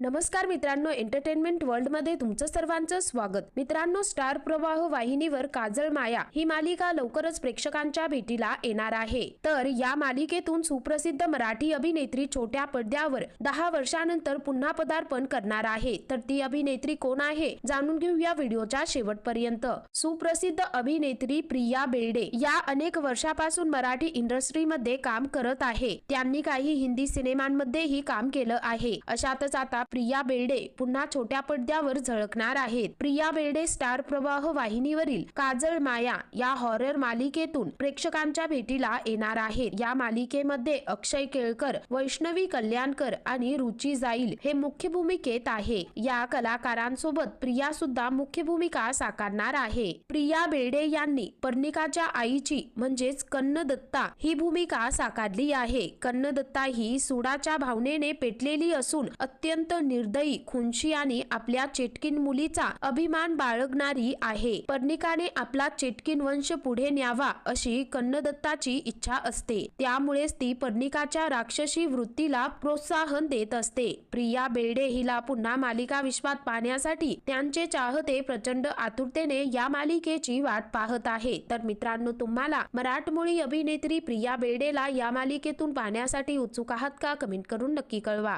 नमस्कार मित्रांनो एंटरटेनमेंट वर्ल्डमध्ये तुमचं सर्वांचं स्वागत. मित्रांनो स्टार प्रवाह वाहिनीवर काजळ माया ही मालिका लवकरच प्रेक्षकांच्या भेटीला येणार आहे. तर या मालिकेतून सुप्रसिद्ध मराठी अभिनेत्री छोट्या पडद्यावर दहा वर्षानंतर पुन्हा पदार्पण करणार आहे. तर ती अभिनेत्री कोण आहे जाणून घेऊ या व्हिडिओच्या शेवटपर्यंत. सुप्रसिद्ध अभिनेत्री प्रिया बेर्डे या अनेक वर्षापासून मराठी इंडस्ट्रीमध्ये काम करत आहे. त्यांनी काही हिंदी सिनेमांमध्येही काम केलं आहे. अशातच आता प्रिया बेर्डे पुन्हा छोट्या पडद्यावर झळकणार आहेत. प्रिया बेर्डे स्टार प्रवाह वाहिनीवरील काजळ माया या हॉरर मालिकेतून प्रेक्षकांच्या भेटीला येणार आहेत. या मालिकेमध्ये अक्षय केळकर वैष्णवी कल्याणकर आणि रुची जाईल हे मुख्य भूमिकेत आहे. या कलाकारांसोबत प्रिया सुद्धा मुख्य भूमिका साकारणार आहे. प्रिया बेर्डे यांनी पर्णिकाच्या आईची म्हणजेच कन्न दत्ता ही भूमिका साकारली आहे. कन्न दत्ता ही सुडाच्या भावनेने पेटलेली असून अत्यंत निर्दयी खुनशी आणि आपल्या चेटकीन मुलीचा अभिमान बाळगणारी आहे. पर्णिकाने आपला चेटकीन वंश पुढे न्यावा अशी कन्नदत्ताची इच्छा असते. त्यामुळेच ती पर्णिकाच्या राक्षसी वृत्तीला प्रोत्साहन देत असते. प्रिया बेर्डे हिला पुन्हा मालिका विश्वात पाहण्यासाठी त्यांचे चाहते प्रचंड आतुरतेने या मालिकेची वाट पाहत आहे. तर मित्रांनो तुम्हाला मराठमोळी अभिनेत्री प्रिया बेर्डेला या मालिकेतून पाहण्यासाठी उत्सुक आहात का? कमेंट करून नक्की कळवा.